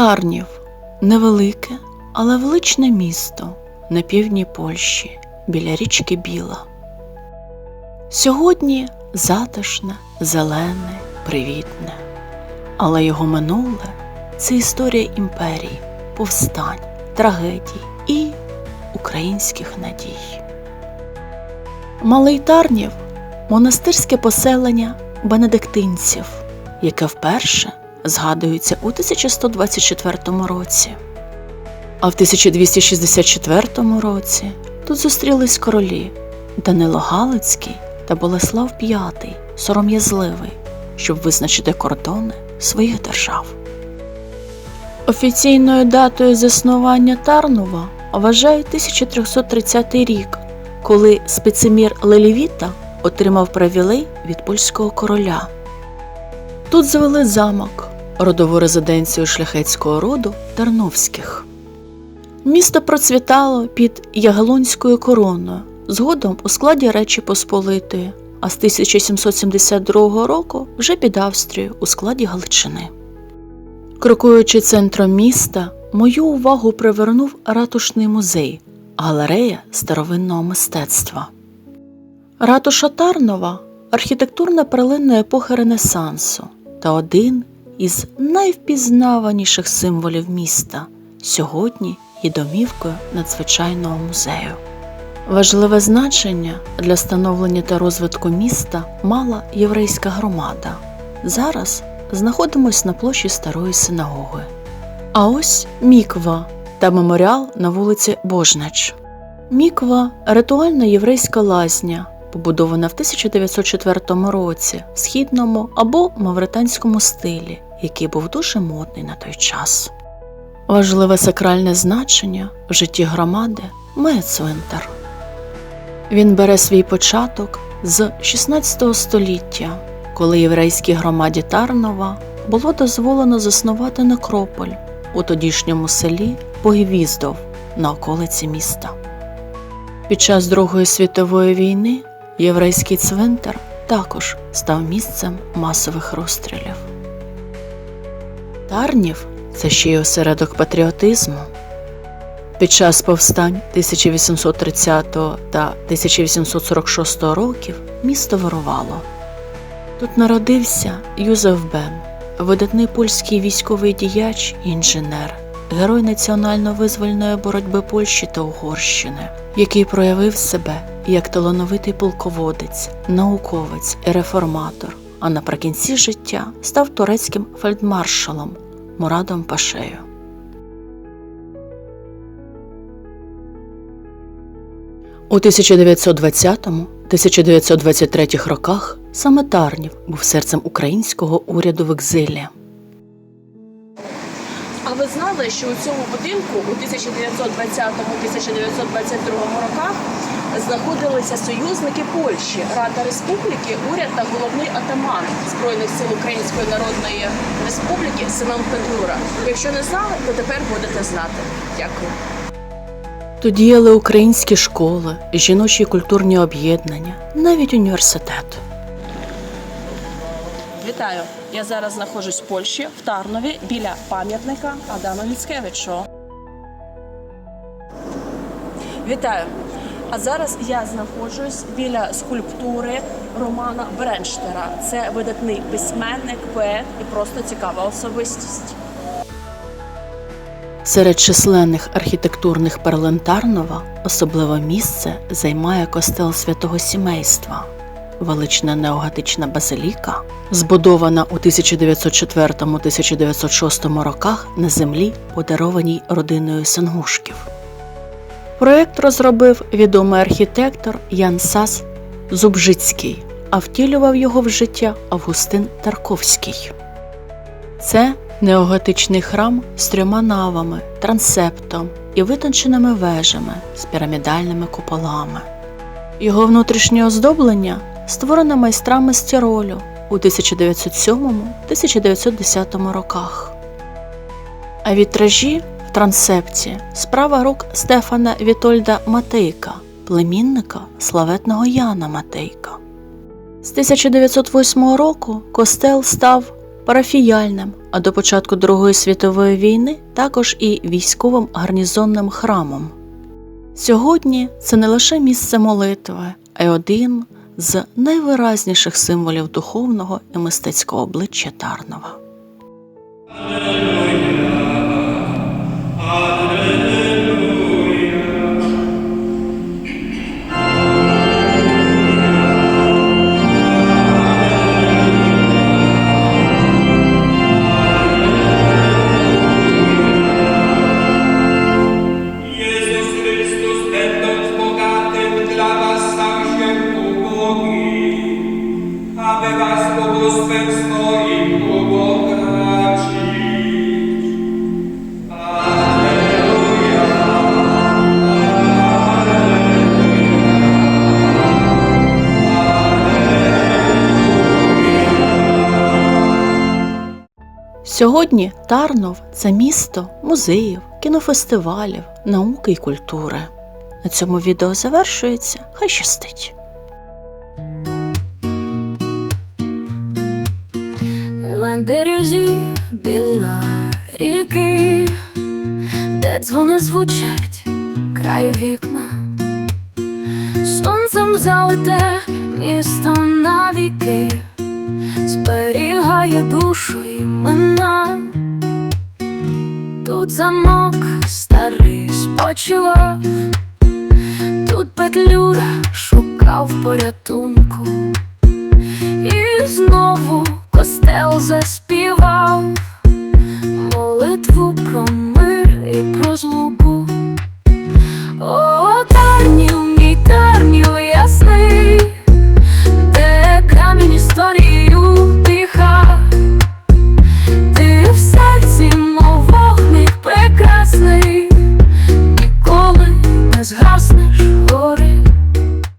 Тарнів невелике, але величне місто на півдні Польщі біля річки Біла. Сьогодні затишне, зелене, привітне, але його минуле це історія імперій, повстань, трагедій і українських надій. Малий Тарнів монастирське поселення бенедиктинців, яке вперше згадується у 1124 році. А в 1264 році тут зустрілись королі Данило Галицький та Болеслав V, сором'язливий, щоб визначити кордони своїх держав. Офіційною датою заснування Тарнова вважають 1330 рік, коли спецемір Лелівіта отримав привілей від польського короля. Тут завели замок, родову резиденцію шляхетського роду Тарновських. Місто процвітало під Ягелонською короною, згодом у складі Речі Посполитої, а з 1772 року вже під Австрією у складі Галичини. Крокуючи центром міста, мою увагу привернув ратушний музей, галерея старовинного мистецтва. Ратуша Тарнова архітектурна перлина епохи Ренесансу та один із найвпізнаваніших символів міста сьогодні є домівкою надзвичайного музею. Важливе значення для становлення та розвитку міста мала єврейська громада. Зараз знаходимось на площі Старої синагоги. А ось Міква та меморіал на вулиці Божнач. Міква ритуальна єврейська лазня, побудована в 1904 році в східному або мавританському стилі, який був дуже модний на той час. Важливе сакральне значення в житті громади має цвинтар. Він бере свій початок з 16 століття, коли єврейській громаді Тарнова було дозволено заснувати некрополь у тодішньому селі Богвіздов на околиці міста. Під час Другої світової війни єврейський цвинтар також став місцем масових розстрілів. Тарнів це ще й осередок патріотизму. Під час повстань 1830 та 1846 років місто вирувало. Тут народився Юзеф Бем, видатний польський військовий діяч і інженер, герой національно-визвольної боротьби Польщі та Угорщини, який проявив себе як талановитий полководець, науковець і реформатор, а наприкінці життя став турецьким фельдмаршалом Мурадом Пашею. У 1920-1923 роках саме Тарнів був серцем українського уряду в екзилі. А ви знали, що у цьому будинку у 1920-1922 роках знаходилися союзники Польщі, Рада Республіки, уряд та головний атаман Збройних сил Української Народної Республіки Семен Петлюра. Якщо не знали, то тепер будете знати. Дякую. Тут діяли українські школи, жіночі культурні об'єднання, навіть університет. Вітаю! Я зараз знаходжусь в Польщі в Тарнові біля пам'ятника Адама Міцкевичу. Вітаю! А зараз я знаходжусь біля скульптури Романа Бренштера. Це видатний письменник, поет і просто цікава особистість. Серед численних архітектурних перлин особливе місце займає костел святого сімейства. Велична неоготична базиліка, збудована у 1904-1906 роках на землі, подарованій родиною Сенгушків. Проєкт розробив відомий архітектор Ян Сас Зубжицький, а втілював його в життя Августин Тарковський. Це неоготичний храм з трьома навами, трансептом і витонченими вежами з пірамідальними куполами. Його внутрішнє оздоблення створено майстрами з Тіролю у 1907-1910 роках. А вітражі в трансепті справа рук Стефана Вітольда Матейка, племінника славетного Яна Матейка. З 1908 року костел став парафіяльним, а до початку Другої світової війни також і військовим гарнізонним храмом. Сьогодні це не лише місце молитви, а й один з найвиразніших символів духовного і мистецького обличчя Тарнова. Сьогодні Тарнов це місто музеїв, кінофестивалів, науки й культури. На цьому відео завершується. Хай щастить! На березі біля ріки, де дзвони звучать край вікна, сонцем залите місто навіки, зберігає душу імена. Тут замок старий спочивав, тут петлюра шукав порятунку. І знову костел заспів.